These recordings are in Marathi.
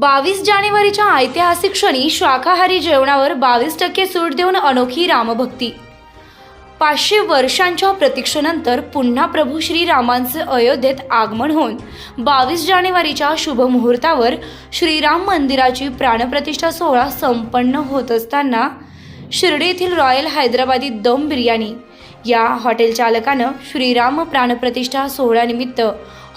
बावीस जानेवारीच्या ऐतिहासिक क्षणी शाकाहारी जेवणावर बावीस टक्के सूट देऊन अनोखी रामभक्ती. पाचशे वर्षांच्या प्रतीक्षेनंतर पुन्हा प्रभू श्रीरामांचे अयोध्येत आगमन होऊन बावीस जानेवारीच्या शुभमुहूर्तावर श्रीराम मंदिराची प्राणप्रतिष्ठा सोहळा संपन्न होत असताना शिर्डी येथील रॉयल हैदराबादी दम बिर्याणी या हॉटेल चालकानं श्रीराम प्राणप्रतिष्ठा सोहळ्यानिमित्त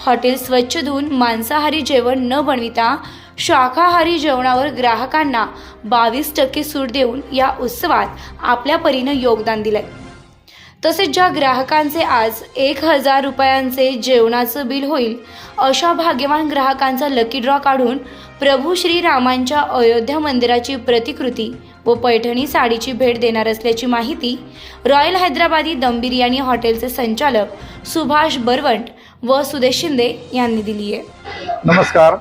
हॉटेल स्वच्छ धुवून मांसाहारी जेवण न बनविता शाकाहारी जेवणावर ग्राहकांना बावीस टक्के सूट देऊन या उत्सवात आपल्या परीनं योगदान दिलंय. तसेच ज्या ग्राहकांचे आज एक हजार रुपयांचे जेवणाचं बिल होईल अशा भाग्यवान ग्राहकांचा लकी ड्रॉ काढून प्रभू श्रीरामांच्या अयोध्या मंदिराची प्रतिकृती व पैठणी साडीची भेट देणार असल्याची माहिती रॉयल हैदराबादी दम बिर्याणी हॉटेलचे संचालक सुभाष बरवंट व सुदेश शिंदे यांनी दिली आहे नमस्कार.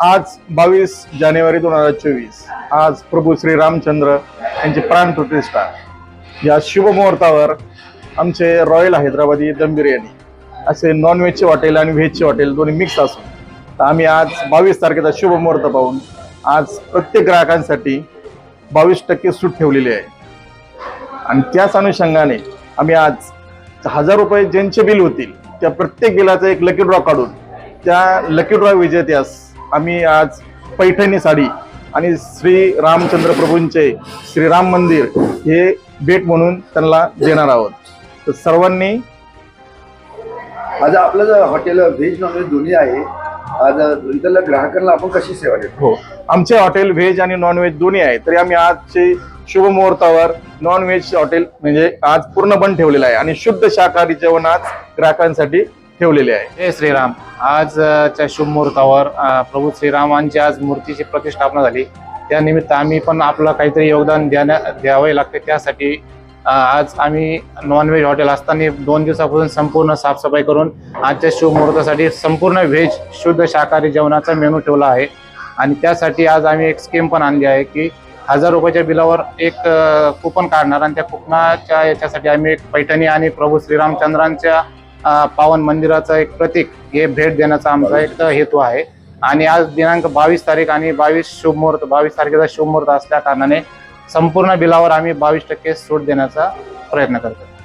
आज बावीस जानेवारी दोन हजार चोवीस. आज प्रभू श्री रामचंद्र यांची प्राण प्रतिष्ठा. या शुभ मुहूर्तावर आमचे रॉयल हैदराबादी दम बिर्याणी असे नॉन व्हेजचे हॉटेल आणि व्हेजचे हॉटेल दोन्ही मिक्स असून तर आम्ही आज बावीस तारखेचा शुभ मुहूर्त पाहून आज प्रत्येक ग्राहकांसाठी बावीस टक्के सूट ठेवलेली आहे. आणि त्याच अनुषंगाने आम्ही आज हजार रुपये ज्यांचे बिल होतील त्या प्रत्येक बिलाचा एक लकी ड्रॉ काढून त्या लकी ड्रॉ विजेत्यास आम्ही आज पैठणी साडी आणि श्री रामचंद्र प्रभूंचे श्रीराम मंदिर हे भेट म्हणून त्यांना देणार आहोत. तर सर्वांनी आज आपलं जर हॉटेल व्हेज नॉनव्हेज दोन्ही आहे आज इथल्या ग्राहकांना आपण कशी सेवा देतो? हो. आमचे हॉटेल व्हेज आणि नॉन व्हेज दोन्ही आहे. तरी आम्ही आजचे शुभ मुहूर्तावर नॉन व्हेज हॉटेल म्हणजे आज पूर्ण बंद ठेवलेलं आहे. आणि शुद्ध शाकाहारी जेवण आज ग्राहकांसाठी ठेवलेले आहे. जय श्रीराम. आजच्या शुभमुहूर्तावर शुभ मुहूर्तावर प्रभू श्रीरामांची आज मूर्तीची प्रतिष्ठापना झाली. त्यानिमित्त आम्ही पण आपलं काहीतरी योगदान द्याण्या द्यावे लागते. त्यासाठी आज आम्ही नॉनव्हेज हॉटेल असताना दोन दिवसापासून संपूर्ण साफसफाई करून आजच्या शुभ मुहूर्तासाठी संपूर्ण व्हेज शुद्ध शाकाहारी जेवणाचा मेनू ठेवला आहे. आणि त्यासाठी आज आम्ही एक स्कीम पण आणली आहे की हजार रुपयाच्या बिलावर एक कुपन काढणार आणि त्या कुपनाच्या याच्यासाठी आम्ही एक पैठणी आणि प्रभू श्रीरामचंद्रांच्या पावन मंदिराचं एक प्रतीक हे भेट देण्याचा आमचा एक हेतू आहे. आणि आज दिनांक बावीस तारीख आणि बावीस शुभ मुहूर्त बावीस तारखेचा शुभमुहूर्त असल्या कारणाने संपूर्ण बिलावर आम्ही बावीस टक्के सूट देण्याचा प्रयत्न करतो